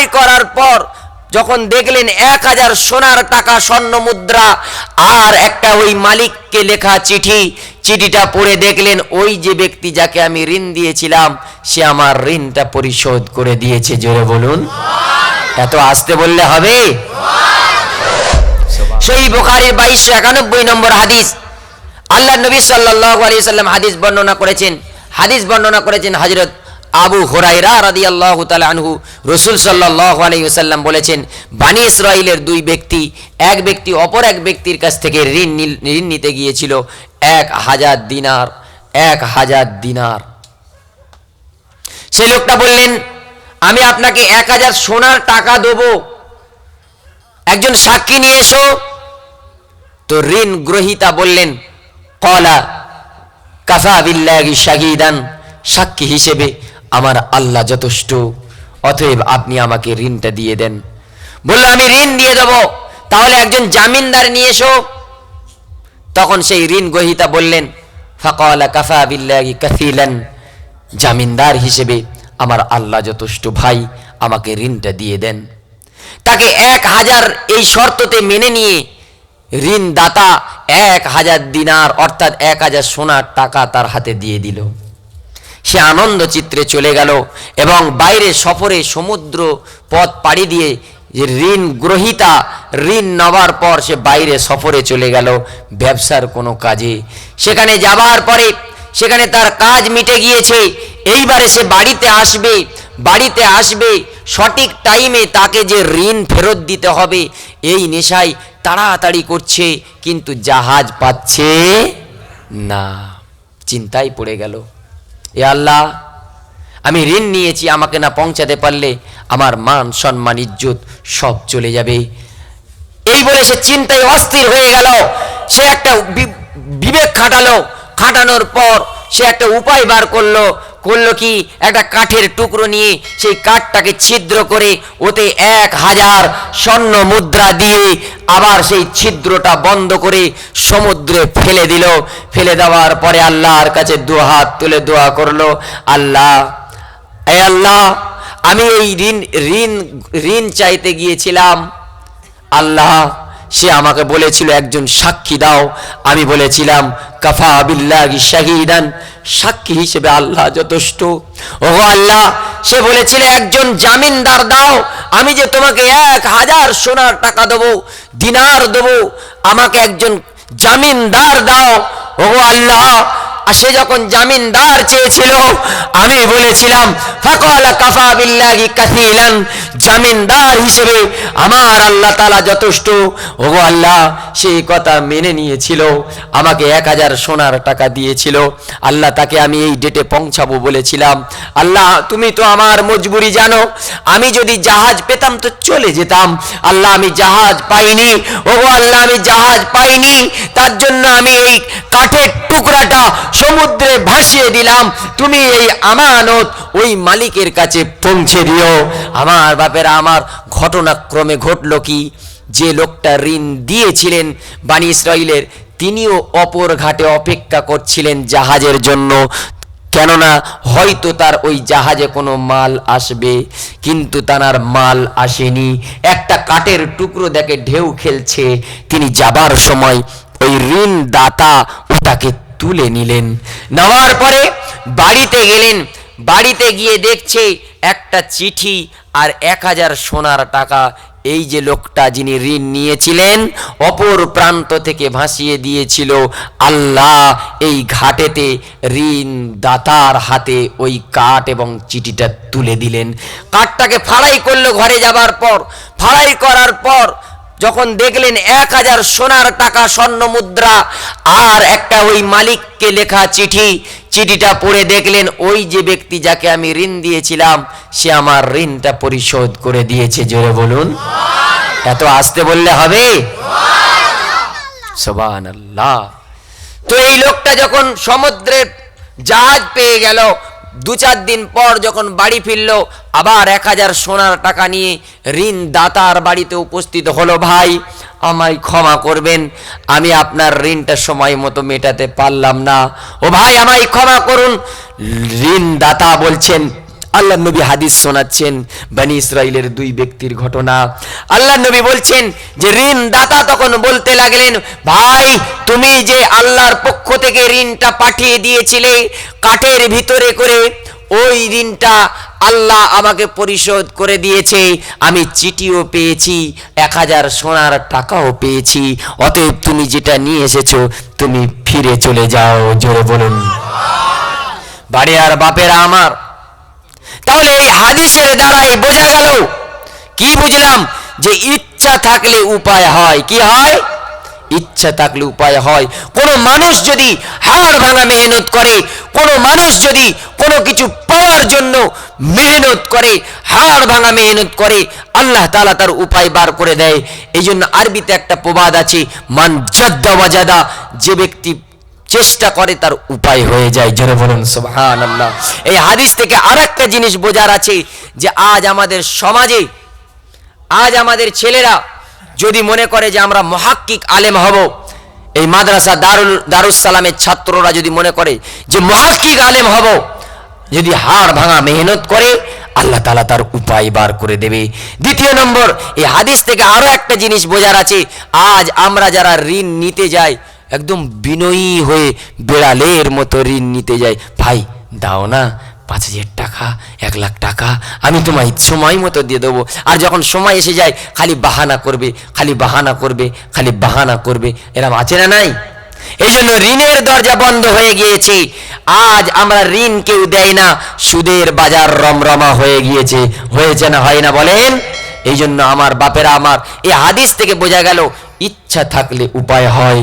ফাড়াই করার পর যখন দেখলেন এক হাজার সোনার টাকা স্বর্ণ মুদ্রা আর একটা ওই মালিককে লেখা চিঠি, চিঠিটা পড়ে দেখলেন ওই যে ব্যক্তি যাকে আমি ঋণ দিয়েছিলাম, সে আমার ঋণটা পরিশোধ করে দিয়েছে। জোরে বলুন। এত আসতে বললে হবে? সেই বোখারির বাইশশো একানব্বই নম্বর হাদিস। আল্লাহ নবী সাল্লাহ আলী সাল্লাম হাদিস বর্ণনা করেছেন। হাদিস বর্ণনা করেছেন হজরত আবু হুরাইরা রাদি আল্লাহ আনহু রসুল সাল্লাহ আলাইসাল্লাম বলেছেন, বানী ইসরায়েলের দুই ব্যক্তি, এক ব্যক্তি অপর এক ব্যক্তির কাছ থেকে ঋণ ঋণ নিতে গিয়েছিল এক হাজার দিনার, এক হাজার দিনার। সেই লোকটা বললেন, আমি আপনাকে এক হাজার সোনার টাকা দেবো। একজন সাক্ষী নিয়ে এসো। তো ঋণ গ্রহিতা বললেন, কলা, কাফা বিল্লাহি শাহিদান, সাক্ষী হিসেবে। আমার আল্লাহ যথেষ্ট, অতএব আপনি আমাকে ঋণটা দিয়ে দেন। বলল, আমি ঋণ দিয়ে দেব, তাহলে একজন জামিনদার নিয়ে এসো। তখন সেই ঋণ গ্রহিতা বললেন, ফাকলা কাফা বিল্লাহি কাফিলান জামিনদার হিসেবে, আমার আল্লাহ যথেষ্ট ভাই, আমাকে ঋণটা দিয়ে দেন। তাকে এক হাজার এই শর্ততে মেনে নিয়ে ঋণদাতা এক হাজার দিনার, অর্থাৎ এক হাজার সোনার টাকা তার হাতে দিয়ে দিল। সে আনন্দ চিত্রে চলে গেল এবং বাইরে সফরে সমুদ্র পথ পাড়ি দিয়ে যে ঋণ গ্রহিতা, ঋণ নেওয়ার পর সে বাইরে সফরে চলে গেল ব্যবসার কোনো কাজে। সেখানে যাবার পরে সেখানে তার কাজ মিটে গিয়েছে। এইবারে সে বাড়িতে আসবে বাড়িতে আসবে, সঠিক টাইমে তাকে যে ঋণ ফেরত দিতে হবে, এই নেশায় তাড়াতাড়ি করছে, কিন্তু জাহাজ পাচ্ছে না। চিন্তায় পড়ে গেল। এ আল্লাহ, আমি ঋণ নিয়েছি, আমাকে না পৌঁছাতে পারলে আমার মান, সম্মান, ইজ্জত সব চলে যাবে। এই বলে সে চিন্তায় অস্থির হয়ে গেল। সে একটা বিবেক খাটালো। খাটানোর পর সে একটা উপায় বার করল। করল কি? একটা কাঠের টুকরো নিয়ে সেই কাঠটাকে ছিদ্র করে ওতে এক হাজার স্বর্ণ মুদ্রা দিয়ে আবার সেই ছিদ্রটা বন্ধ করে সমুদ্রে ফেলে দিল। ফেলে দেওয়ার পরে আল্লাহর কাছে দু হাত তুলে দোয়া করল, আল্লাহ, এ আল্লাহ, আমি এই ঋণ ঋণ ঋণ চাইতে গিয়েছিলাম। আল্লাহ, সে আমাকে বলেছিল, একজন সাক্ষী দাও। আমি বলেছিলাম, কাফা বিল্লাহি শাহিদান সাক্ষী হিসেবে আল্লাহ যথেষ্ট। ও আল্লাহ, সে বলেছিল, একজন জামিনদার দাও, আমি যে তোমাকে এক হাজার সোনার টাকা দেবো, দিনার দেবো, আমাকে একজন জামিনদার দাও। ও আল্লাহ আর সে যখন জামিনদার চেয়েছিল, আমি বলেছিলাম, ফাকালা কাফা বিল্লাহি কাফিলান জামিনদার হিসেবে আমার আল্লাহ তাআলা যথেষ্ট। ওগো আল্লাহ, সেই কথা মেনে নিয়েছিল, আমাকে এক হাজার সোনার টাকা দিয়েছিল। আল্লাহ তাকে আমি এই ডেটে পৌঁছাবো বলেছিলাম। আল্লাহ, তুমি তো আমার মজবুরি জানো, আমি যদি জাহাজ পেতাম তো চলে যেতাম। আল্লাহ, আমি জাহাজ পাইনি। ওগো আল্লাহ, আমি জাহাজ পাইনি। তার জন্য আমি এই কাঠের টুকরাটা সমুদ্রে ভাসিয়ে দিলাম, তুমি এই আমানত ওই মালিকের কাছে পৌঁছে দিও। আমার বাপেরা, আমার ঘটনাক্রমে ঘটলো কি? যে লোকটা ঋণ দিয়েছিলেন বানি ইসরায়েলের তিনিও অপর ঘাটে অপেক্ষা করছিলেন জাহাজের জন্য। কেননা হয়তো তার ওই জাহাজে কোনো মাল আসবে, কিন্তু তার মাল আসেনি। একটা কাঠের টুকরো দেখে ঢেউ খেলছে। তিনি যাবার সময় ওই ঋণ দাতা ওটাকে তুলে নিলেন। নেওয়ার পরে বাড়িতে গেলেন। বাড়িতে গিয়ে দেখছে একটা চিঠি আর এক হাজার সোনার টাকা। এই যে লোকটা যিনি ঋণ নিয়েছিলেন, অপর প্রান্ত থেকে ভাসিয়ে দিয়েছিল। আল্লাহ এই ঘাটেতে ঋণ দাতার হাতে ওই কাঠ এবং চিঠিটা তুলে দিলেন। কাঠটাকে ফাড়াই করল ঘরে যাবার পর। ফাড়াই করার পর যখন দেখলেন এক হাজার সোনার টাকা স্বর্ণ মুদ্রা, আর একটা ওই মালিককে লেখা চিঠি, চিঠিটা পড়ে দেখলেন ওই যে ব্যক্তি যাকে আমি ঋণ দিয়েছিলাম, সে আমার ঋণটা পরিশোধ করে দিয়েছে। জোরে বলুন। এত আসতে বললে হবে? তো এই লোকটা যখন সমুদ্রের জাহাজ পেয়ে গেল দু চার দিন পর যখন বাড়ি ফিরল, আবার এক হাজার সোনার টাকা নিয়ে ঋণ দাতার বাড়িতে উপস্থিত হলো ভাই। আমায় ক্ষমা করবেন, আমি আপনার ঋণটা সময় মতো মেটাতে পারলাম না। ও ভাই, আমায় ক্ষমা করুন। ঋণদাতা বলছেন আল্লাহ নবী হাদিস শোনাচ্ছেন, বানি ইসরাইলের দুই ব্যক্তির ঘটনা। আল্লাহ নবী বলছেন যে ঋণ দাতা তখন বলতে লাগলেন, ভাই, তুমি যে আল্লাহর পক্ষ থেকে ঋণটা পাঠিয়ে দিয়েছিলে কাঠের ভিতরে করে, ওই ঋণটা আল্লাহ আমাকে পরিশোধ করে দিয়েছে। আমি চিঠিও পেয়েছি, এক হাজার সোনার টাকাও পেয়েছি। অতএব তুমি যেটা নিয়ে এসেছ, তুমি ফিরে চলে যাও। জোরে বলুন। বাড়ি আর বাপেরা আমার তাহলে এই হাদিসের দ্বারাই বোঝা গেল, কি বুঝলাম যে ইচ্ছা থাকলে উপায় হয়, কি হয়? ইচ্ছা থাকলে উপায় হয়। কোনো মানুষ যদি হাড় ভাঙা মেহনত করে, কোনো মানুষ যদি কোনো কিছু পাওয়ার জন্য মেহনত করে, হাড় ভাঙা মেহনত করে, আল্লাহ তাআলা তার উপায় বার করে দেয়। এই জন্য আরবিতে একটা প্রবাদ আছে, মান জাদ্দা ওয়াজাদা যে ব্যক্তি চেষ্টা করে তার উপায় হয়ে যায়। জোরে বলুন সুবহান আল্লাহ এই হাদিস থেকে আর একটা জিনিস বোঝার আছে যে আজ আমাদের সমাজে, আজ আমাদের ছেলেরা যদি মনে করে যে আমরা মহাক্কিক আলেম হব, এই মাদ্রাসা দারুল দারুসালামের ছাত্ররা যদি মনে করে যে মহাক্কিক আলেম হব, যদি হাড় ভাঙা মেহনত করে, আল্লাহ তালা তার উপায় বার করে দেবে। দ্বিতীয় নম্বর, এই হাদিস থেকে আরও একটা জিনিস বোঝার আছে, আজ আমরা যারা ঋণ নিতে যাই একদম বিনয়ী হয়ে বেড়ালের মতো ঋণ নিতে যাই ভাই, দাও না, পাঁচ হাজার টাকা, এক লাখ টাকা, আমি তোমায় সময় মতো দিয়ে দেবো। আর যখন সময় এসে যায়, খালি বাহানা করবে, খালি বাহানা করবে, খালি বাহানা করবে। এরম আছে না নাই? এই জন্য ঋণের দরজা বন্ধ হয়ে গিয়েছে। আজ আমরা ঋণ কেউ দেয় না, সুদের বাজার রমরমা হয়ে গিয়েছে। হয়েছে না হয় না বলেন? এই জন্য আমার বাপেরা আমার এই হাদিস থেকে বোঝা গেল, ইচ্ছা থাকলে উপায় হয়।